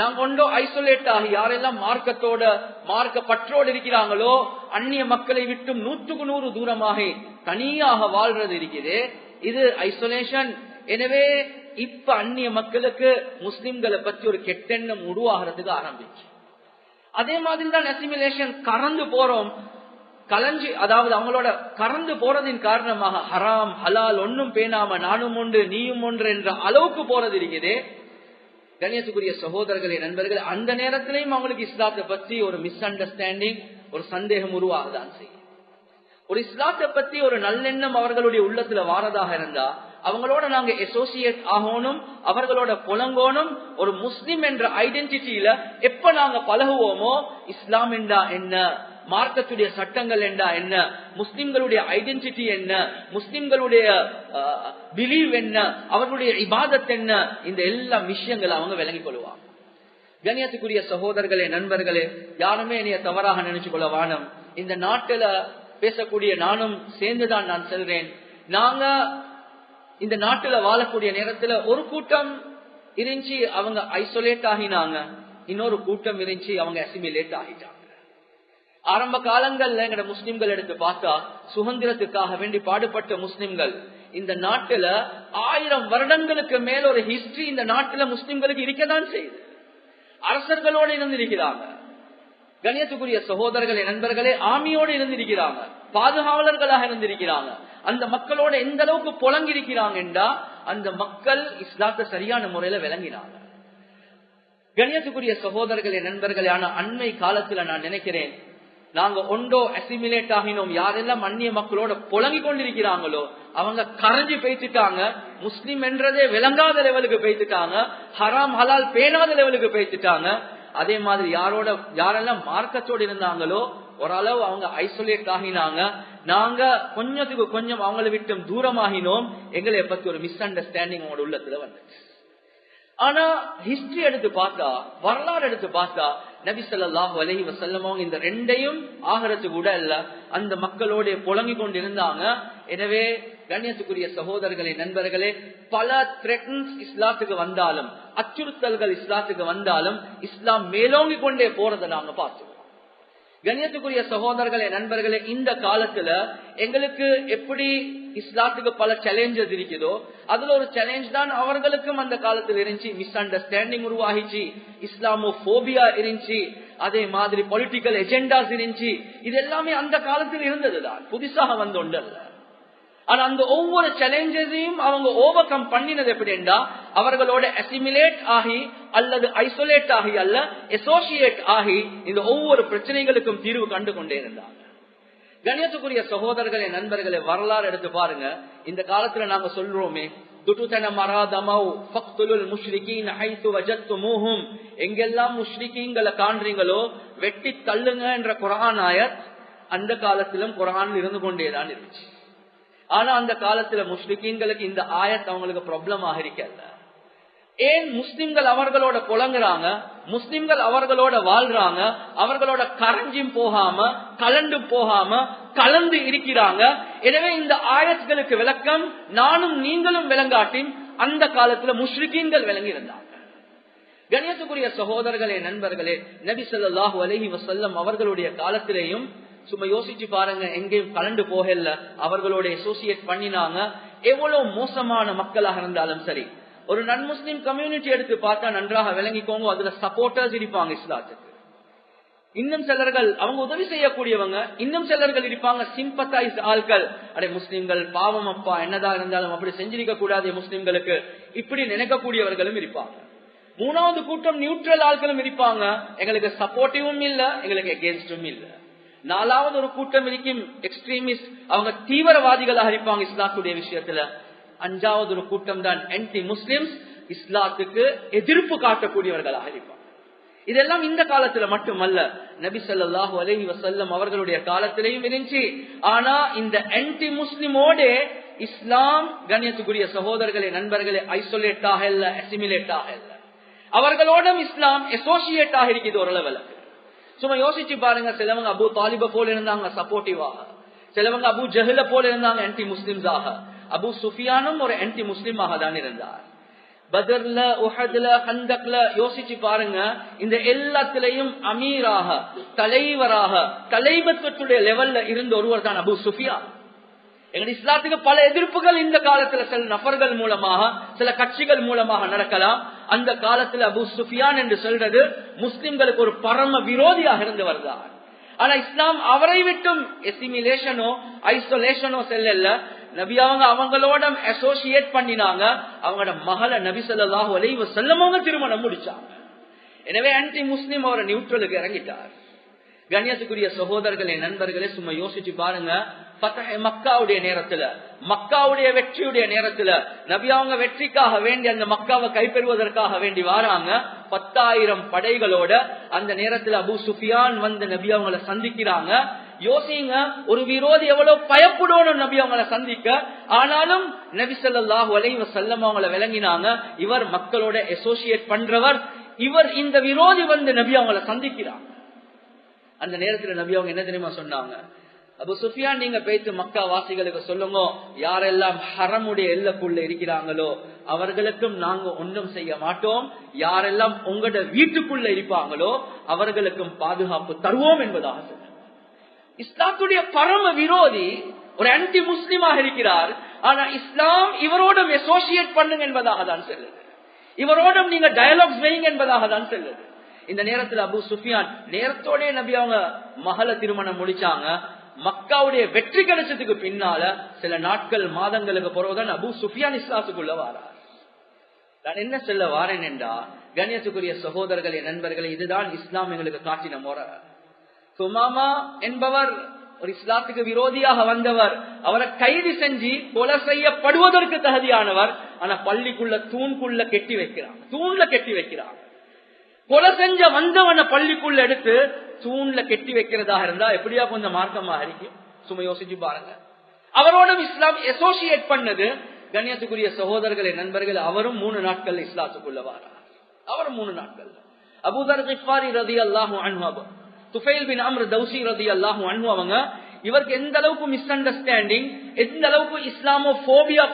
நாம் கொண்டோ ஐசோலேட் ஆகி யாரெல்லாம் மார்க்கத்தோட மார்க்க பற்றோடு இருக்கிறாங்களோ அந்நிய மக்களை விட்டும் நூற்றுக்கு நூறு தூரமாக தனியாக வாழ்றது இருக்குது. இது ஐசோலேஷன் எனவே இப்ப அந்நிய மக்களுக்கு முஸ்லிம்களை பத்தி ஒரு கெட்டெண்ணம் உருவாகிறதுக்கு ஆரம்பிச்சு. அதே மாதிரி தான் அசிமிலேஷன் கறந்து போறோம். கலஞ்சி அதாவது அவங்களோட கறந்து போறதின் காரணமாக ஹராம் ஹலால் ஒன்னும் பேணாம நானும் ஒன்று நீயும் ஒன்று என்ற அளவுக்கு போறது இருக்குது. கணேசுக்குரிய சகோதரர்களே நண்பர்கள் அந்த நேரத்திலையும் அவங்களுக்கு இஸ்லாத்தை பத்தி ஒரு மிஸ் அண்டர்ஸ்டாண்டிங் ஒரு சந்தேகம் உருவாகதான் செய்யும். ஒரு இஸ்லாத்தை பத்தி ஒரு நல்லெண்ணம் அவர்களுடைய உள்ளத்துல வாரதாக இருந்தா அவங்களோட நாங்க அசோசியேட் ஆகணும் அவர்களோட புலங்கோணும் ஒரு முஸ்லிம் என்ற ஐடென்டிட்டியில எப்ப நாங்க பழகுவோமோ இஸ்லாம் என்றா என்ன? மார்க்கத்துடைய சட்டங்கள் என்றா என்ன? முஸ்லிம்களுடைய ஐடென்டிட்டி என்ன? முஸ்லிம்களுடைய பிலீவ் என்ன? அவர்களுடைய இபாதத் என்ன? இந்த எல்லா விஷயங்களை அவங்க விளங்கிக் கொள்வாங்க. கணியத்துக்குரிய சகோதரர்களே நண்பர்களே யாருமே என்னைய தவறாக நினைச்சு கொள்ள வானம் இந்த நாட்டில பேசக்கூடிய நானும் சேர்ந்துதான் நான் செல்றேன். நாங்க இந்த நாட்டுல வாழக்கூடிய நேரத்துல ஒரு கூட்டம் இருந்துச்சு அவங்க ஐசோலேட் ஆகினாங்க. இன்னொரு கூட்டம் இருந்துச்சு அவங்க அசிமிலேட் ஆகிட்டாங்க. ஆரம்ப காலங்கள்ல எங்கட முஸ்லிம்கள் எடுத்து பார்த்தா சுதந்திரத்துக்காக வேண்டி பாடுபட்ட முஸ்லிம்கள். இந்த நாட்டுல ஆயிரம் வருடங்களுக்கு மேல ஒரு ஹிஸ்டரி இந்த நாட்டுல முஸ்லிம்களுக்கு இருக்கதான் செய்யுது. அரசர்களோடு இருந்திருக்கிறாங்க. கணியத்துக்குரிய சகோதரர்களே நண்பர்களே ஆமியோடு இருந்திருக்கிறாங்க. பாதுகாவலர்களாக இருந்திருக்கிறாங்க. அந்த மக்களோட எந்த அளவுக்கு புலங்கிருக்கிறாங்க என்றா அந்த மக்கள் இஸ்லாத்தை சரியான முறையில விளங்கினாங்க. கணியத்துக்குரிய சகோதரர்களே நண்பர்களே ஆனா அண்மை காலத்துல நான் நினைக்கிறேன் நாங்க ஒன்றோ அசிமிலேட் ஆகினோம். யாரெல்லாம் அந்நிய மக்களோட புலங்கி கொண்டிருக்கிறாங்களோ அவங்க கரைஞ்சு பேசிட்டாங்க முஸ்லிம் என்றதே விளங்காத லெவலுக்கு பேசிட்டாங்க ஹராம் ஹலால் பேணாத லெவலுக்கு பேசிட்டாங்க அதே மாதிரி யாரோட யாரெல்லாம் மார்க்கத்தோடு இருந்தாங்களோ ஓரளவு அவங்க ஐசோலேட் ஆகினாங்க. நாங்க கொஞ்சத்துக்கு கொஞ்சம் அவங்களை விட்டு தூரமாகினோம். எங்களை பத்தி ஒரு மிஸ் அண்டர்ஸ்டாண்டிங் அவங்களோட உள்ளத்துல வந்துச்சு. ஆனா ஹிஸ்டரி எடுத்து பார்த்தா வரலாறு எடுத்து பார்த்தா நபி சொல்லாஹு அலஹி வசல்லமவங்க இந்த ரெண்டையும் ஆகிறது கூட இல்ல. அந்த மக்களோட புழங்கி கொண்டு இருந்தாங்க எனவே கண்ணியத்துக்குரிய சகோதரர்களே நண்பர்களே பல த்ரெட்டன்ஸ் இஸ்லாத்துக்கு வந்தாலும் அச்சுறுத்தல்கள் இஸ்லாத்துக்கு வந்தாலும் இஸ்லாம் மேலோங்கி கொண்டே போறதை நாங்க பார்த்தோம். கண்ணியத்துக்குரிய சகோதரர்களே நண்பர்களே இந்த காலத்துல எங்களுக்கு எப்படி இஸ்லாத்துக்கு பல சேலஞ்சஸ் இருக்குதோ அதுல ஒரு சேலஞ்ச் தான் அவர்களுக்கும் அந்த காலத்தில் இருந்துச்சு. மிஸ் அண்டர்ஸ்டாண்டிங் உருவாகிச்சு இஸ்லாமோ போபியா இருந்துச்சு அதே மாதிரி பொலிட்டிக்கல் எஜெண்டாஸ் இருந்துச்சு. இது எல்லாமே அந்த காலத்தில் இருந்ததுதான். புதுசாக வந்து ஒன்றல்ல. ஆனா அந்த ஒவ்வொரு சேலஞ்சஸையும் அவங்க ஓவர் கம் பண்ணினது எப்படின்னா அவர்களோட அசிமிலேட் ஆகி அல்லது ஐசோலேட் ஆகி அல்ல அசோசியேட் ஆகி இந்த ஒவ்வொரு பிரச்சனைகளுக்கும் தீர்வு கண்டு கொண்டே இருந்தாங்க. கணியத்துக்குரிய சகோதரர்களே நண்பர்களே வரலாறு எடுத்து பாருங்க. இந்த காலத்துல நாங்க சொல்றோமே எங்கெல்லாம் முஷ்ரிகிங்களை காண்றீங்களோ வெட்டி தள்ளுங்க என்ற குரான் ஆயர் அந்த காலத்திலும் குரான் இருந்து கொண்டேதான் இருந்துச்சு. ஆனா அந்த காலத்துல முஸ்லிக்கீன்களுக்கு இந்த ஆயத் அவங்களுக்கு ப்ராப்ளமாக இருக்கல ஏன் முஸ்லிம்கள் அவர்களோட புலங்குறாங்க? முஸ்லிம்கள் அவர்களோட வாழ்றாங்க. அவர்களோட கரைஞ்சும் போகாம கலண்டும் போகாம கலந்து இருக்கிறாங்க. எனவே இந்த ஆயத்களுக்கு விளக்கம் நானும் நீங்களும் விளங்காட்டி அந்த காலத்துல முஸ்லிக்கீன்கள் விளங்கி இருந்தாங்க கணியத்துக்குரிய சகோதரர்களே நண்பர்களே நபி சொல்லாஹு அலஹி வசல்லம் அவர்களுடைய காலத்திலேயும் சும்மா யோசிச்சு பாருங்க எங்கேயும் கலண்டு போகல. அவர்களோட அசோசியேட் பண்ணினாங்க. எவ்வளவு மோசமான மக்களாக இருந்தாலும் சரி. ஒரு நன் முஸ்லீம் கம்யூனிட்டி எடுத்து பார்த்தா நன்றாக விளங்கிக்கோங்க. அதுல சப்போர்ட்டர்ஸ் இருப்பாங்க இஸ்லாத்துக்கு. இன்னும் சிலர்கள் அவங்க உதவி செய்யக்கூடியவங்க இன்னும் சிலர்கள் இருப்பாங்க சிம்பத்தைஸ் ஆட்கள் அடே முஸ்லிம்கள் பாவம் அப்பா என்னதான் இருந்தாலும் அப்படி செஞ்சிருக்க கூடாது முஸ்லிம்களுக்கு. இப்படி நினைக்கக்கூடியவர்களும் இருப்பாங்க. மூணாவது கூட்டம் நியூட்ரல் ஆட்களும் இருப்பாங்க. எங்களுக்கு சப்போர்ட்டிவும் இல்ல எங்களுக்கு எகேன்ஸ்டும் இல்லை. நாலாவது ஒரு கூட்டம் இருக்கும் எக்ஸ்ட்ரீமிஸ்ட் அவங்க தீவிரவாதிகளாக இருப்பாங்க இஸ்லாத்துடைய விஷயத்துல. அஞ்சாவது ஒரு கூட்டம் தான் ஆன்டி முஸ்லிம்ஸ் இஸ்லாத்துக்கு எதிர்ப்பு காட்டக்கூடியவர்களாக இருப்பாங்க. இதெல்லாம் இந்த காலத்துல மட்டுமல்ல நபி சொல்லாஹு அலஹி வசல்லம் அவர்களுடைய காலத்திலையும் இருந்துச்சு. ஆனா இந்த ஆன்டி முஸ்லிமோட இஸ்லாம் கண்ணியத்துக்குரிய சகோதரர்களே நண்பர்களே ஐசோலேட் ஆக இல்ல அசிமிலேட் ஆக இல்ல. அவர்களோடும் இஸ்லாம் அசோசியேட் ஆக இருக்குது ஓரளவுல சும்மா யோசிச்சு பாருங்க சிலவங்க அபு தாலிப போல இருந்தாங்க சப்போர்ட்டிவாக சிலவங்க அபு ஜஹில போல இருந்தாங்க ஆன்டி முஸ்லிம்ஸாக அபு சுஃபியானும் ஒரு ஆன்டி முஸ்லிமாக தான் இருந்தார். பதர்ல உஹதுல கந்தக்ல யோசிச்சு பாருங்க இந்த எல்லாத்திலையும் அமீராக தலைவராக தலைவத்துவத்துடைய லெவல்ல இருந்த ஒருவர் தான் அபு சுஃபியா எங்களுடைய இஸ்லாத்துக்கு பல எதிர்ப்புகள் இந்த காலத்துல சில நபர்கள் மூலமாக சில கட்சிகள் மூலமாக நடக்கலாம். அந்த காலத்துல அபு சுஃபியான் என்று சொல்றது முஸ்லிம்களுக்கு ஒரு பரம விரோதியாக இருந்து வருகிறார். ஆனா இஸ்லாம் அவரை விட்டும் எசிமிலேஷனோ ஐசோலேஷனோ செல்லல. நபி அவங்க அவங்களோட அசோசியேட் பண்ணினாங்க. அவங்களோட மகள நபி சொல்லாஹு அலைவ செல்லமவங்க திருமணம் முடிச்சாங்க. எனவே ஆன்டி முஸ்லீம் அவரை நியூட்ரலுக்கு இறங்கிட்டார். கண்ணியத்துக்குரிய சகோதரர்களே நண்பர்களே சும்மா யோசிச்சு பாருங்க. மக்காவுடைய நேரத்துல மக்காவுடைய வெற்றியுடைய நேரத்துல நபி அவங்க வெற்றிக்காக வேண்டி அந்த மக்காவை கைப்பெறுவதற்காக வேண்டி வராங்க. பத்தாயிரம் படைகளோட அந்த நேரத்துல அபு சுஃபியான் வந்து நபி அவங்கள சந்திக்கிறாங்க. யோசிங்க ஒரு விரோதி எவ்வளவு பயப்படணும் நபி அவங்கள சந்திக்க. ஆனாலும் நபி சொல்லாஹு அலைவ செல்லம் அவங்கள விளங்கினாங்க. இவர் மக்களோட அசோசியேட் பண்றவர். இவர் இந்த விரோதி வந்து நபி அவங்கள சந்திக்கிறாங்க அந்த நேரத்துல நபி அவங்க என்ன தெரியுமா சொன்னாங்க? அபு சுஃபியான் நீங்க பேச்சு மக்கா வாசிகளுக்கு சொல்லுங்க. யாரெல்லாம் ஹரமுடைய எல்லக்குள்ள இருக்கிறாங்களோ அவர்களுக்கும் நாங்க ஒன்றும் செய்ய மாட்டோம். யாரெல்லாம் உங்களோட வீட்டுக்குள்ள இருப்பாங்களோ அவர்களுக்கும் பாதுகாப்பு தருவோம் என்பதாக சொன்னார் இஸ்லாத்துடைய பரம விரோதி ஒரு ஆன்டி முஸ்லிமாக இருக்கிறார். ஆனா இஸ்லாம் இவரோடும் அசோசியேட் பண்ணுங்க என்பதாக தான் சொல்லுது. இவரோடும் நீங்க டயலாக்ஸ் வைங்க என்பதாக தான் சொல்லுது. இந்த நேரத்துல அபு சுஃபியான் நேரத்தோட நபி அவங்க மகள திருமணம் முடிச்சாங்க. மக்காவுடைய வெற்றி கிடைச்சதுக்கு பின்னால சில நாட்கள் மாதங்களுக்கு பிறகுதான் அபு சுஃபியான் இஸ்லாத்துக்குள்ள வாரார். நான் என்ன சொல்ல வாரேன் என்றா கணேசுக்குரிய சகோதரர்களே நண்பர்களே இதுதான் இஸ்லாம் எங்களுக்கு காட்டின முறை. சுமாமா என்பவர் ஒரு இஸ்லாத்துக்கு விரோதியாக வந்தவர். அவரை கைது செஞ்சு கொலை செய்யப்படுவதற்கு தகுதியானவர். ஆனா பள்ளிக்குள்ள தூண்குள்ள கெட்டி வைக்கிறான். தூண்ல கெட்டி வைக்கிறான். கொலை செஞ்ச வந்தவனை பள்ளிக்குள்ள எடுத்து தூண்ல கெட்டி வைக்கிறதாக இருந்தா எப்படியா கொஞ்சம் மார்க்கமா இருக்கும் சும்மா யோசிச்சு பாருங்க. அவரோட இஸ்லாம் அசோசியேட் பண்ணது கண்ணியத்துக்குரிய சகோதரர்களை நண்பர்கள் அவரும் மூணு நாட்கள் இஸ்லாத்துக்குள்ள வாரார். அவரும் மூணு நாட்கள் அபுதர் கிஃபாரி ரதி அல்லாஹு அன்பு துஃபைல் பின் அம்ரு தௌசி ரதி அல்லாஹு அன்பு அவங்க இவருக்கு எந்த அளவுக்கு மிஸ் அண்டர்ஸ்டாண்டிங் எந்த அளவுக்கு இஸ்லாமோ போபியா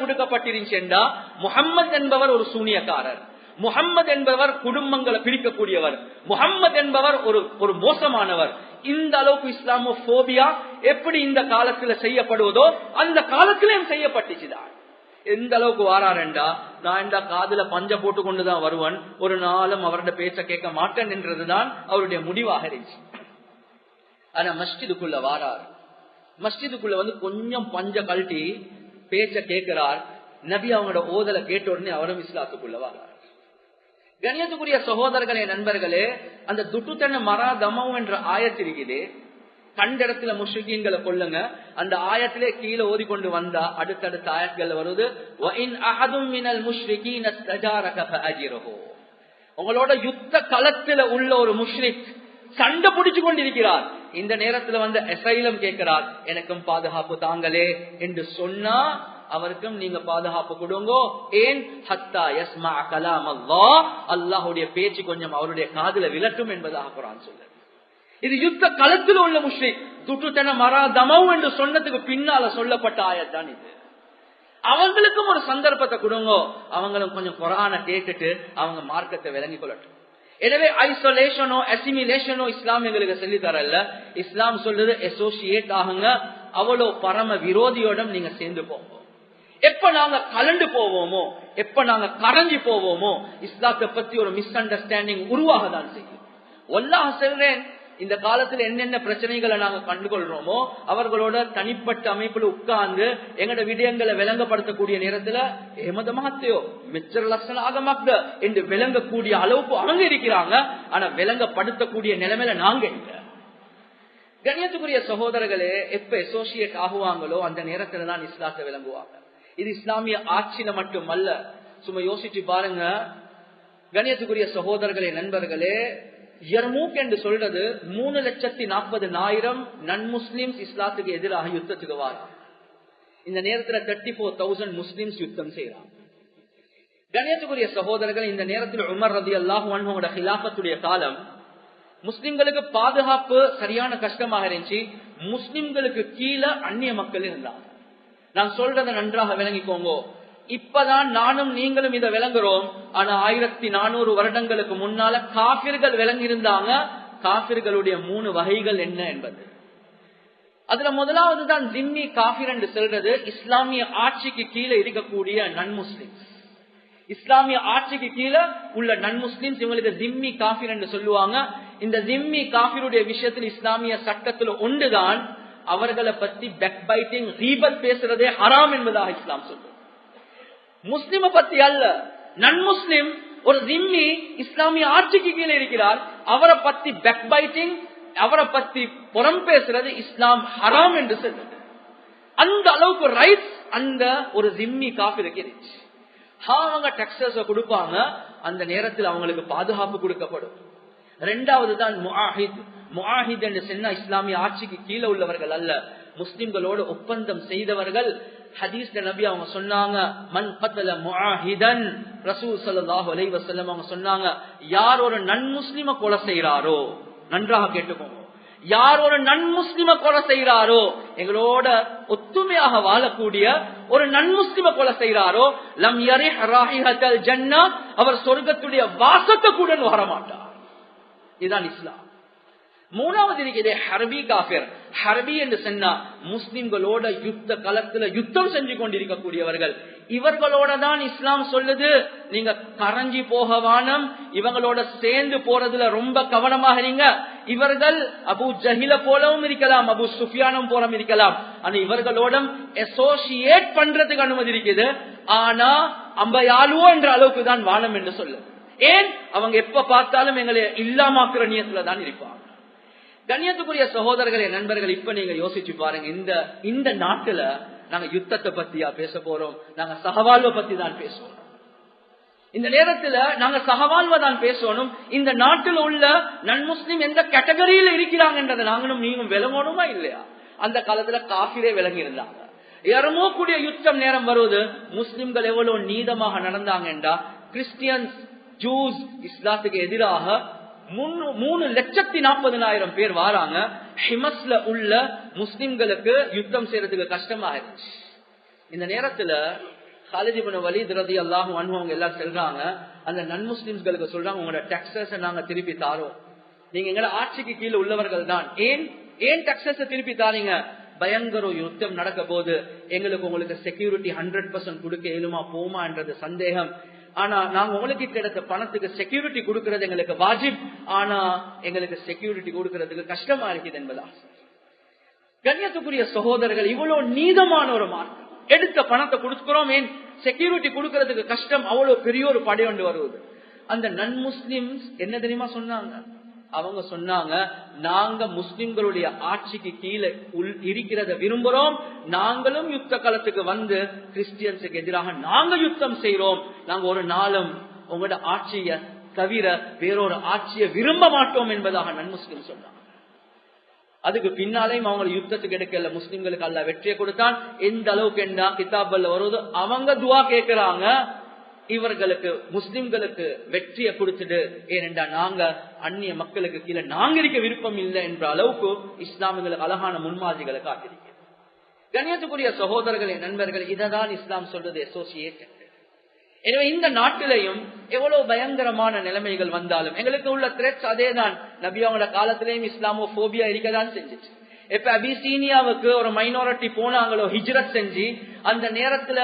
என்றா முகம்மது என்பவர் ஒரு சூனியக்காரர். முகம்மது என்பவர் குடும்பங்களை பிரிக்கக்கூடியவர் முகம்மது என்பவர் ஒரு ஒரு மோசமானவர். இந்த அளவுக்கு இஸ்லாமோ போபியா எப்படி இந்த காலத்துல செய்யப்படுவதோ அந்த காலத்திலேயும் செய்யப்பட்டுச்சுதான் எந்த அளவுக்கு வாராரண்டா? நான் இந்த காதுல பஞ்ச போட்டு கொண்டுதான் வருவன். ஒரு நாளும் அவருடைய பேச்ச கேட்க மாட்டேன் என்றதுதான் அவருடைய முடிவாக இருந்துச்சு. ஆனா மஸ்ஜிதுக்குள்ள வாரார். மஸ்ஜிதுக்குள்ள வந்து கொஞ்சம் பஞ்ச கழட்டி பேச்ச கேட்கிறார். நபி அவங்களோட ஓதலை கேட்ட உடனே அவரும் இஸ்லாத்துக்குள்ள வாரார். கணியத்துக்குரிய சகோதரர்களே நண்பர்களே அந்த துட்டுத்தன மரா தமம் என்ற ஆயத்திருக்குது கண்ட இடத்துல முஷ்ரிகீன்களை கொள்ளுங்க அந்த ஆயத்திலே கீழே ஓதிக்கொண்டு வந்தா அடுத்தடுத்த ஆயத்கள் வருது உங்களோட யுத்த களத்துல உள்ள ஒரு முஷ்ரிக் சண்டை பிடிச்சு கொண்டிருக்கிறார். இந்த நேரத்துல வந்து எசைலம் கேட்கிறார் எனக்கும் பாதுகாப்பு தாங்களே என்று சொன்னா அவருக்கும் நீங்க பாதுகாப்பு கொடுங்க. ஏன்? ஹத்தா யஸ்மா கலாம் அல்லா அல்லாஹுடைய பேச்சு கொஞ்சம் அவருடைய காதுல விளக்கும் என்பதாக குரான் சொல்ல இது யுத்த களத்தில் உள்ள முஷ்ரிக். துட்டுத்தன மரா தமம் என்று சொன்னதுக்கு பின்னால சொல்லப்பட்ட ஆயத்தான் இது. அவங்களுக்கும் ஒரு சந்தர்ப்பத்தை கொடுங்க. அவங்களும் கொஞ்சம் குரான கேட்டுட்டு அவங்க மார்க்கத்தை விளங்கி கொள்ளட்டும். எனவே ஐசோலேஷனோ அசிமிலேஷனோ இஸ்லாம் எங்களுக்கு சொல்லி தரல. இஸ்லாம் சொல்றது அசோசியேட் ஆகுங்க. அவ்வளவு பரம விரோதியோட நீங்க சேர்ந்து போங்க. எப்ப நாங்க கலண்டு போவோமோ எப்ப நாங்க கரைஞ்சு போவோமோ இஸ்லாத்தை பத்தி ஒரு மிஸ் அண்டர்ஸ்டாண்டிங் உருவாக தான் செய்யும். ஒல்லாக செல்றேன் இந்த காலத்துல என்னென்ன பிரச்சனைகளை நாங்க கண்டுகொள்றோமோ அவர்களோட தனிப்பட்ட அமைப்புல உட்கார்ந்து எங்கட விடயங்களை விளங்கப்படுத்தக்கூடிய நேரத்துல ஏமத மகத்தையோ மிச்சர் லட்சணம் ஆகமாக்க என்று விளங்கக்கூடிய அளவுக்கு அவங்க இருக்கிறாங்க ஆனா விளங்கப்படுத்தக்கூடிய நிலைமையில நாங்க இல்லை. கணியத்துக்குரிய சகோதரர்களே எப்ப அசோசியேட் ஆகுவாங்களோ அந்த நேரத்துல தான் இஸ்லாத்தை விளங்குவாங்க. இது இஸ்லாமிய ஆட்சியில மட்டுமல்ல. சும்மா யோசிச்சு பாருங்க. கணியத்துக்குரிய சகோதரர்களே நண்பர்களே யர்மூக் என்று சொல்றது மூணு லட்சத்தி நாற்பது ஆயிரம் நன் முஸ்லிம்ஸ் இஸ்லாத்துக்கு எதிராக யுத்தத்துக்கு வாராம் இந்த நேரத்தில் தேர்ட்டி போர் தௌசண்ட் முஸ்லிம்ஸ் யுத்தம் செய்யறாங்க கணியத்துக்குரிய சகோதரர்கள் இந்த நேரத்தில் உமர் ரதி அல்லாஹோட ஹிலாபத்துடைய காலம் முஸ்லிம்களுக்கு பாதுகாப்பு சரியான கஷ்டமாக இருந்துச்சு. முஸ்லிம்களுக்கு கீழே அந்நிய மக்கள் இருந்தாங்க. நான் சொல்றதை நன்றாக விளங்கிக்கோங்க. இப்பதான் நானும் நீங்களும் இதை விளங்குறோம். ஆனா ஆயிரத்தி நானூறு வருடங்களுக்கு முன்னால காபிர்கள் விளங்கியிருந்தாங்க. காபிர்களுடைய மூணு வகைகள் என்ன என்பது. அதுல முதலாவது தான் ஜிம்மி காபிர் என்று சொல்றது இஸ்லாமிய ஆட்சிக்கு கீழே இருக்கக்கூடிய நன்முஸ்லிம் இஸ்லாமிய ஆட்சிக்கு கீழே உள்ள நன்முஸ்லிம்ஸ் இவங்களுக்கு ஜிம்மி காபிர் என்று சொல்லுவாங்க. இந்த ஜிம்மி காபிருடைய விஷயத்தில் இஸ்லாமிய சட்டத்துல ஒன்றுதான் அவர்களை பத்தி பெக் பைட்டிங் ரீபத் பேசுறதே ஹராம் என்பதாக இஸ்லாம் சொல்றது முஸ்லிம பத்தி அல்ல. நன்முஸ்லிம் ஒரு ஜிம்மி இஸ்லாமிய ஆட்சிக்கு கீழே இருக்கிறார். அவரை பத்தி பெக் பைட்டிங் அவரை பத்தி புறம் பேசுறது இஸ்லாம் ஹராம் என்று சொல்றது அந்த அளவுக்கு ரைட்ஸ் அந்த ஒரு ஜிம்மி காப்பிருக்கு இருந்துச்சு. அவங்க டெக்ஸஸ் கொடுப்பாங்க. அந்த நேரத்தில் அவங்களுக்கு பாதுகாப்பு கொடுக்கப்படும். ரெண்டாவது தான் முஹித் முஹாஹித் என்று சொன்ன இஸ்லாமிய ஆட்சிக்கு கீழே உள்ளவர்கள் அல்ல. முஸ்லிம்களோடு ஒப்பந்தம் செய்தவர்கள். ஹதீஸ்ல நபி அவங்க சொன்னாங்க மன் கத்தல முஹிதன் ரசூல் ஸல்லல்லாஹு அவங்க சொன்னாங்க யார் ஒரு நன்முஸ்லிம கொலை செய்யறாரோ நன்றாக கேட்டுக்கோங்க. யார் ஒரு நன்முஸ்லிம கொலை செய்யறாரோ எங்களோட ஒத்துமையாக வாழக்கூடிய ஒரு நன்முஸ்லிம கொலை செய்யறாரோ லம் யரிஹ் ராஹிஹத்தல் ஜன்னா அவர் சொர்க்கத்துடைய வாசத்தை கூட வரமாட்டார். இதுதான் இஸ்லாம். மூணாவது இருக்குது ஹர்பி காபிர் ஹர்பி என்று சொன்னா முஸ்லிம்களோட யுத்த களத்துல யுத்தம் செஞ்சு கொண்டிருக்கக்கூடியவர்கள். இவர்களோட தான் இஸ்லாம் சொல்லுது. நீங்க கரைஞ்சி போக வானம் இவங்களோட சேர்ந்து போறதுல ரொம்ப கவனமாக இருங்க. இவர்கள் அபு ஜஹில போலவும் இருக்கலாம் அபு சுஃபியானம் போலவும் இருக்கலாம். ஆனா இவர்களோட அசோசியேட் பண்றதுக்கு அனுமதி இருக்குது. ஆனா அம்பையாலுவோ என்ற அளவுக்கு தான் வானம் என்று சொல்லு ஏன்? அவங்க எப்ப பார்த்தாலும் எங்களை இல்லாமாக்குற நியத்துல தான் இருப்பாங்க. கண்ணியத்துக்குரிய சகோதரர்களே நண்பர்கள் இப்ப நீங்க யோசிச்சு பாருங்க. இந்த இந்த நாட்டுல நாங்க யுத்தத்தை பத்தியா பேச போறோம்? நாங்க சகவாழ்வை பத்தி தான் பேசுவோம். இந்த நேரத்துல நாங்க சகவாழ்வை தான் பேசணும். இந்த நாட்டில் உள்ள நன்முஸ்லிம் எந்த கேட்டகரியில இருக்கிறாங்கன்றதை நாங்களும் நீங்களும் விளங்கணுமா இல்லையா? அந்த காலத்துல காஃபிரே விளங்கி இருந்தாங்க இறமோ கூடிய யுத்தம் நேரம் வருவது முஸ்லிம்கள் எவ்வளவு நீதமாக நடந்தாங்கன்றா கிறிஸ்டியன்ஸ் ஜூஸ் இஸ்லாத்துக்கு எதிராக மூணு லட்சத்தி நாற்பதுனாயிரம் பேர் வாராங்க ஹிமஸ்ல உள்ள முஸ்லிம்களுக்கு யுத்தம் செய்யறதுக்கு கஷ்டமா இருந்துச்சு இந்த நேரத்துல காலேஜிபன வலி திரதி அல்லாஹும் அனுபவங்க எல்லாம் செல்றாங்க அந்த நன் முஸ்லிம்களுக்கு சொல்றாங்க உங்களோட டெக்ஸஸ் நாங்க திருப்பி தாரோம். நீங்க எங்களை ஆட்சிக்கு கீழே உள்ளவர்கள் தான். ஏன் ஏன் டெக்ஸஸ் திருப்பி தாரீங்க? பயங்கர யுத்தம் நடக்க போது எங்களுக்கு உங்களுக்கு செக்யூரிட்டி ஹண்ட்ரட் பர்சன்ட் கொடுக்க இயலுமா போமான்றது சந்தேகம். ஆனா நாங்க உங்களுக்கு கிடைத்த பணத்துக்கு செக்யூரிட்டி கொடுக்கறது எங்களுக்கு வாஜிப். ஆனா எங்களுக்கு செக்யூரிட்டி கொடுக்கறதுக்கு கஷ்டமா இருக்குது என்பதா கண்ணியத்துக்குரிய சகோதரர்கள் இவ்வளவு நீதமான ஒரு மார்க்கம் எடுத்த பணத்தை கொடுக்கிறோம் ஏன்? செக்யூரிட்டி கொடுக்கறதுக்கு கஷ்டம் அவ்வளவு பெரிய ஒரு படையொண்டு வருவது. அந்த நன் முஸ்லிம்ஸ் என்ன தெரியுமா சொன்னாங்க? அவங்க சொன்னாங்க நாங்க முஸ்லிம்களுடைய ஆட்சிக்கு கீழே இருக்கிறத விரும்புறோம். நாங்களும் யுத்த காலத்துக்கு வந்து கிறிஸ்டியன்ஸுக்கு எதிராக நாங்க யுத்தம் செய்யறோம் நாங்க ஒரு நாளும் உங்களோட ஆட்சிய தவிர வேறொரு ஆட்சியை விரும்ப மாட்டோம் என்பதாக நன்முஸ்லிம் சொன்னாங்க அதுக்கு பின்னாலேயும் அவங்க யுத்தத்துக்கு எடுக்கல. முஸ்லிம்களுக்கு அல்ல வெற்றியை கொடுத்தான். எந்த அளவுக்கு என்ன கிதாபல்ல வருவது அவங்க துவா கேட்கிறாங்க இவர்களுக்கு முஸ்லிம்களுக்கு வெற்றியை கொடுத்துடு ஏனென்றா நாங்க அந்நிய மக்களுக்கு கீழே நாங்க இருக்க விருப்பம் இல்லை என்ற அளவுக்கு இஸ்லாமியர்களுக்கு அழகான முன்மாதிரிகளை காத்திருக்கிறது கணியத்துக்குரிய சகோதரர்களே நண்பர்கள் இததான் இஸ்லாம் சொல்றது அசோசியேஷன் எனவே இந்த நாட்டிலையும் எவ்வளவு பயங்கரமான நிலைமைகள் வந்தாலும் எங்களுக்கு உள்ள த்ரெட்ஸ் அதே தான் நபியாவோட காலத்திலையும் இஸ்லாமோ போபியா இருக்கதான் செஞ்சிச்சு. இப்ப அபிசீனியாவுக்கு ஒரு மைனாரிட்டி போனாங்களோ ஹிஜ்ரத் செஞ்சு அந்த நேரத்துல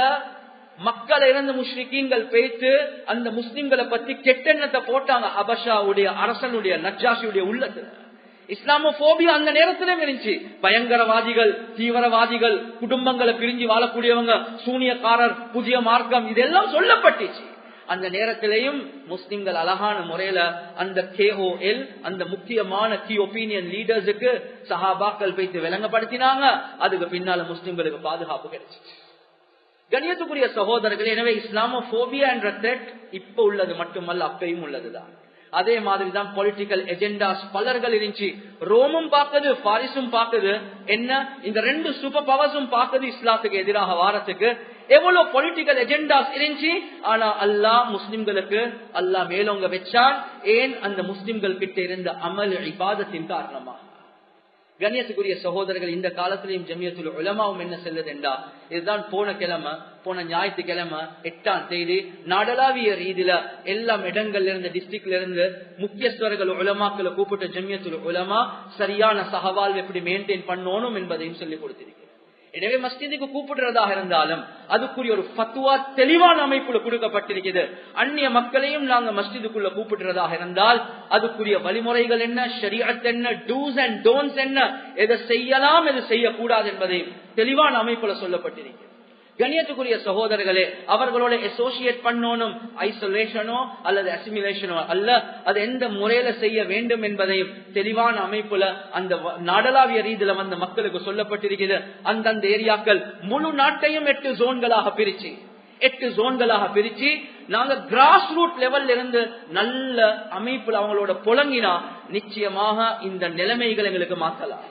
மக்கள் இருந்து முஸ்லிக்கீன்கள் பேத்து அந்த முஸ்லிம்களை பத்தி கெட்டெண்ணத்தை போட்டாங்க. ஹபஷாவுடைய அரசனுடைய நஜாஷியுடைய உள்ளத்துல இஸ்லாமோபியா அந்த நேரத்திலும் இருந்துச்சு. பயங்கரவாதிகள் தீவிரவாதிகள் குடும்பங்களை பிரிஞ்சு வாழக்கூடியவங்க சூனியக்காரர் புதிய மார்க்கம் இதெல்லாம் சொல்லப்பட்டுச்சு. அந்த நேரத்திலையும் முஸ்லிம்கள் அழகான முறையில அந்த கேஓஎல் அந்த முக்கியமான கி ஒப்பீனியன் லீடர்ஸுக்கு சஹாபாக்கள் பைத்து விளங்கப்படுத்தினாங்க. அதுக்கு பின்னால முஸ்லிம்களுக்கு பாதுகாப்பு கிடைச்சிச்சு. கணியத்துக்குரிய சகோதரர்கள் எனவே இஸ்லாமோபியா என்ற த்ரெட் இப்ப உள்ளது மட்டுமல்ல அப்பையும் உள்ளதுதான். அதே மாதிரிதான் பொலிட்டிக்கல் எஜெண்டாஸ் பலர்கள் இருந்துச்சு. ரோமும் பார்க்குது பாரிஸும் பார்க்குது. என்ன? இந்த ரெண்டு சூப்பர் பவர்ஸும் பார்க்குது இஸ்லாத்துக்கு எதிராக வாரத்துக்கு. எவ்வளவு பொலிட்டிக்கல் எஜெண்டாஸ் இருந்துச்சு? ஆனா அல்லாஹ் முஸ்லிம்களுக்கு அல்லாஹ் மேலோங்க வச்சான். ஏன்? அந்த முஸ்லிம்கள் கிட்ட இருந்த அமல் இபாதத்தின் காரணமா கண்ணியத்துக்குரிய சகோதரர்கள் இந்த காலத்திலையும் ஜமியத்துல உலமாவும் என்ன செல்லுது என்றா இதுதான் போன கிழமை போன ஞாயிற்றுக்கிழமை எட்டாம் தேதி நாடளாவிய ரீதியில எல்லா இடங்கள்ல இருந்து டிஸ்ட்ரிக்ட்ல இருந்து முக்கியஸ்தர்கள் உலமாக்களை கூப்பிட்ட ஜமியத்துல உலமா சரியான சகவால் எப்படி மெயின்டைன் பண்ணணும் என்பதையும் சொல்லி கொடுத்திருக்கிறேன் எனவே மஸ்ஜிதுக்கு கூப்பிடுறதாக இருந்தாலும் அதுக்குரிய ஒரு பத்துவா தெளிவான அமைப்புல கொடுக்கப்பட்டிருக்கிறது. அந்நிய மக்களையும் நாங்க மஸ்ஜிதுக்குள்ள கூப்பிடுறதாக இருந்தால் அதுக்குரிய வழிமுறைகள் என்ன ஷரியத் என்ன டூஸ் அண்ட் டோன்ஸ் என்ன எதை செய்யலாம் எது செய்யக்கூடாது என்பதை தெளிவான அமைப்புல சொல்லப்பட்டிருக்கிறது. கணியத்துக்குரிய சகோதரர்களே அவர்களோட அசோசியேட் பண்ணணும் ஐசோலேஷனோ அல்லது அசிமிலேஷனோ அல்ல அது எந்த முறையில செய்ய வேண்டும் என்பதையும் தெளிவான அமைப்புல அந்த நாடளாவிய ரீதியில வந்த மக்களுக்கு சொல்லப்பட்டிருக்கிறது. அந்தந்த ஏரியாக்கள் முழு நாட்டையும் எட்டு ஜோன்களாக பிரிச்சு எட்டு ஜோன்களாக பிரிச்சு நாங்க கிராஸ் ரூட் லெவல்ல இருந்து நல்ல அமைப்புல அவங்களோட புழங்கினா நிச்சயமாக இந்த நிலைமைகள் எங்களுக்கு மாற்றலாம்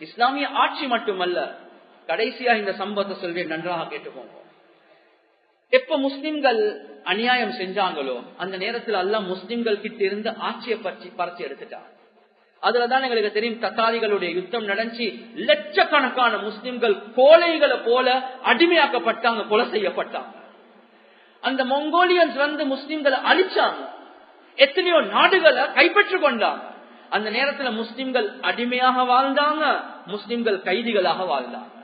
இஸ்லாமிய ஆட்சி மட்டுமல்ல கடைசியா இந்த சம்பவத்தை சொல்வேன் நன்றாக கேட்டுக்கோங்க. எப்ப முஸ்லிம்கள் அநியாயம் செஞ்சாங்களோ அந்த நேரத்தில் எல்லாம் முஸ்லிம்கள் கிட்ட இருந்து ஆட்சியை பறிச்சு பறிச்சு எடுத்துட்டாங்க அதுலதான் எங்களுக்கு தெரியும் தத்தாரிகளுடைய யுத்தம் நடந்துச்சு. லட்சக்கணக்கான முஸ்லிம்கள் கோலைகளை போல அடிமையாக்கப்பட்டாங்க கொலை செய்யப்பட்டாங்க. அந்த மொங்கோலியன்ஸ் வந்து முஸ்லிம்களை அழிச்சாங்க. எத்தனையோ நாடுகளை கைப்பற்றுக் கொண்டாங்க. அந்த நேரத்துல முஸ்லிம்கள் அடிமையாக வாழ்ந்தாங்க முஸ்லிம்கள் கைதிகளாக வாழ்ந்தாங்க.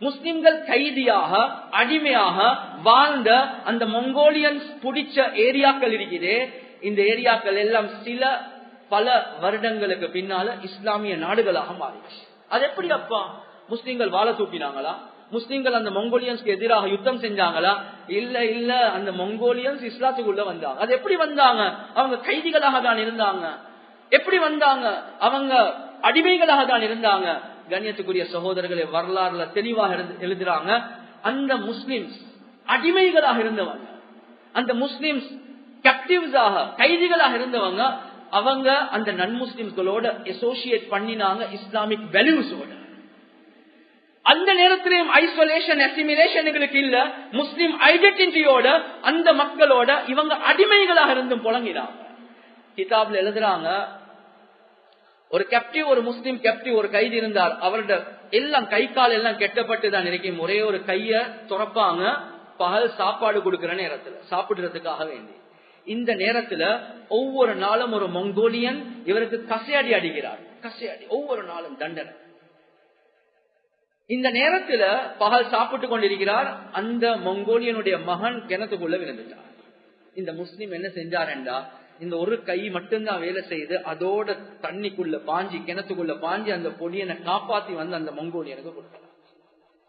முஸ்லிம்கள் கைதியாக அடிமையாக வாழ்ந்த அந்த மொங்கோலியன்ஸ் பிடிச்ச ஏரியாக்கள் இருக்குது. இந்த ஏரியாக்கள் எல்லாம் சில பல வருடங்களுக்கு பின்னால இஸ்லாமிய நாடுகளாக மாறிடுச்சு. அது எப்படி அப்பா? முஸ்லிம்கள் வாழ தூக்கினாங்களா? முஸ்லிம்கள் அந்த மொங்கோலியன்ஸ்க்கு எதிராக யுத்தம் செஞ்சாங்களா? இல்ல இல்ல அந்த மொங்கோலியன்ஸ் இஸ்லாத்துக்குள்ள வந்தாங்க. அது எப்படி வந்தாங்க? அவங்க கைதிகளாக தான் இருந்தாங்க. எப்படி வந்தாங்க? அவங்க அடிமைகளாக தான் இருந்தாங்க. கண்ணியத்துக்குரிய சகோதரர்களை வரலாறுல தெளிவாக எழுதுறாங்க. அந்த முஸ்லிம்ஸ் அடிமைகளாக இருந்தவங்க. அந்த முஸ்லிம்ஸ் கப்டிவ்ஸாக கைதிகளாக இருந்தவங்க அவங்க அந்த நன் முஸ்லிம்களோட அசோசியேட் பண்ணினாங்க இஸ்லாமிக் வேல்யூஸோட அந்த நேரத்திலையும் ஐசோலேஷன் அசிமிலேஷனுக்கு இல்ல. முஸ்லிம் ஐடென்டிட்டியோட அந்த மக்களோட இவங்க அடிமைகளாக இருந்தும் புழங்கினாங்க கிதாப்ல எழுதுறாங்க ஒரு கேப்டிவ் ஒரு முஸ்லிம் கேப்டிவ் ஒரு கைதி இருந்தார். அவரோட எல்லாம் கை கால் எல்லாம் கெட்டப்பட்டு தான் இருக்கும். ஒரே ஒரு கைய துறப்பாங்க. பகல் சாப்பாடு கொடுக்கிற நேரத்துல சாப்பிடுறதுக்காக வேண்டி. இந்த நேரத்துல ஒவ்வொரு நாளும் ஒரு மங்கோலியன் இவருக்கு கசையடி அடிக்கிறார். கசையடி ஒவ்வொரு நாளும் தண்டனை. இந்த நேரத்துல பகல் சாப்பிட்டு கொண்டிருக்கிறார். அந்த மங்கோலியனுடைய மகன் கிணத்துக்குள்ள விழுந்துட்டார். இந்த முஸ்லிம் என்ன செஞ்சாருண்டா இந்த ஒரு கை மட்டும்தான் வேலை செய்து அதோட தண்ணிக்குள்ள பாஞ்சி கிணத்துக்குள்ள பாஞ்சி அந்த பொடியனை காப்பாத்தி வந்து அந்த மங்கோலியனுக்கு கொடுக்கலாம்.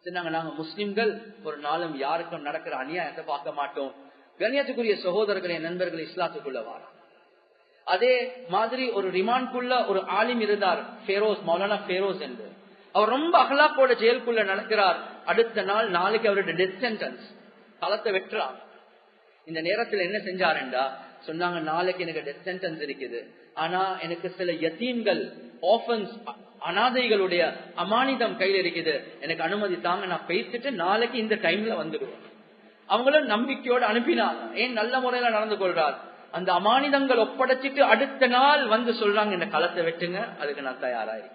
சொன்னாங்க நாங்க முஸ்லிம்கள் ஒரு நாளும் யாருக்கும் நடக்கிற அநியாயத்தை பார்க்க மாட்டோம். கண்ணியத்துக்குரிய சகோதரர்களே நண்பர்கள் இஸ்லாத்துக்குள்ள வாரம் அதே மாதிரி ஒரு ரிமான்குள்ள ஒரு ஆலிம் இருந்தார் ஃபேரோஸ் மௌலானா ஃபேரோஸ் என்று. அவர் ரொம்ப அகலாப்போட ஜெயிலுக்குள்ள நடக்கிறார். அடுத்த நாள் நாளைக்கு அவருடைய டெத் சென்டென்ஸ் களத்தை வெட்டுறாங்க. இந்த நேரத்தில் என்ன செஞ்சாருண்டா? சொன்னாங்க நாளைக்கு எனக்கு டெத் சென்டென்ஸ் இருக்குது. ஆனா எனக்கு சில யத்தீம்கள் ஆஃபன்ஸ் அனாதைகளுடைய அமானிதம் கையில் இருக்குது. எனக்கு அனுமதி தாங்க நான் பேசிட்டு நாளைக்கு இந்த டைம்ல வந்துடுவேன். அவங்களும் நம்பிக்கையோடு அனுப்பினாங்க. ஏன் நல்ல முறையில நடந்து கொள்றார்? அந்த அமானிதங்கள் ஒப்படைச்சிட்டு அடுத்த நாள் வந்து சொல்றாங்க இந்த களத்தை வெட்டுங்க அதுக்கு நான் தயாரா இருக்கேன்.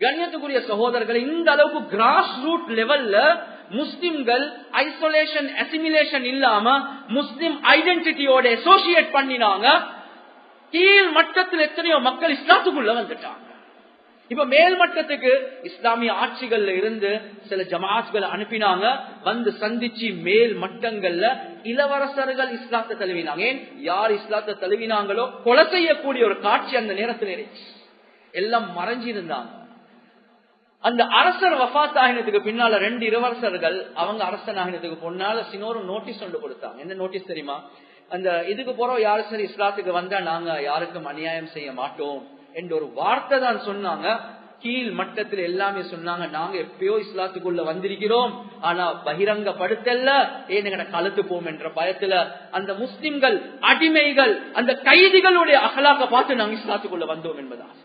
கண்ணியத்துக்குரிய சகோதரர்கள் இந்த அளவுக்கு கிராஸ் ரூட் லெவல்ல முஸ்லிம்கள் ஐசோலேஷன் அசிமிலேஷன் இல்லாம முஸ்லிம் ஐடென்டிட்டியோட அசோசியேட் பண்ணினாங்க. கீழ் மட்டத்தில் எத்தனையோ மக்கள் இஸ்லாத்துக்குள்ள வந்துட்டாங்க. இப்ப மேல் மட்டத்துக்கு இஸ்லாமிய ஆட்சிகள்ல இருந்து சில ஜமாத்களை அனுப்பினாங்க. வந்து சந்திச்சு மேல் மட்டங்கள்ல இளவரசர்கள் இஸ்லாத்தை தழுவினாங்க. ஏன்? யார் இஸ்லாத்தை தழுவினாங்களோ கொலை செய்யக்கூடிய ஒரு காட்சி அந்த நேரத்தில் எல்லாம் மறைஞ்சிருந்தாங்க. அந்த அரசர் வஃத் ஆகினதுக்கு பின்னால ரெண்டு இளவரசர்கள் அவங்க அரசன் ஆகினத்துக்கு பொன்னால சினோரும் நோட்டீஸ் ஒன்று கொடுத்தாங்க. என்ன நோட்டீஸ் தெரியுமா? அந்த இதுக்கு போறோம் யாரு சரி இஸ்லாத்துக்கு வந்தா நாங்க யாருக்கும் அநியாயம் செய்ய மாட்டோம் என்ற ஒரு வார்த்தை தான் சொன்னாங்க. கீழ் மட்டத்தில் எல்லாமே சொன்னாங்க. நாங்க எப்பயோ இஸ்லாத்துக்குள்ள வந்திருக்கிறோம். ஆனா பகிரங்கப்படுத்தல. ஏன் எங்கட கலத்து போம் என்ற பயத்துல அந்த முஸ்லிம்கள் அடிமைகள் அந்த கைதிகளுடைய அகலாக்க பார்த்து நாங்க இஸ்லாத்துக்குள்ள வந்தோம் என்பதா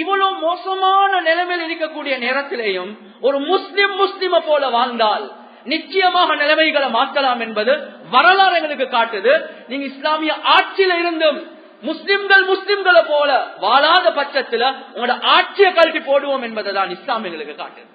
இவ்வளவு மோசமான நிலைமையில் இருக்கக்கூடிய நேரத்திலேயும் ஒரு முஸ்லிம் முஸ்லிம போல வாழ்ந்தால் நிச்சயமாக நிலைமைகளை மாற்றலாம் என்பது வரலாறு எங்களுக்கு காட்டுது. நீங்க இஸ்லாமிய ஆட்சியில இருந்தும் முஸ்லிம்கள் முஸ்லிம்களை போல வாழாத பட்சத்துல உங்களோட ஆட்சியை கழட்டி போடுவோம் என்பதை தான் இஸ்லாம் எங்களுக்கு காட்டுது.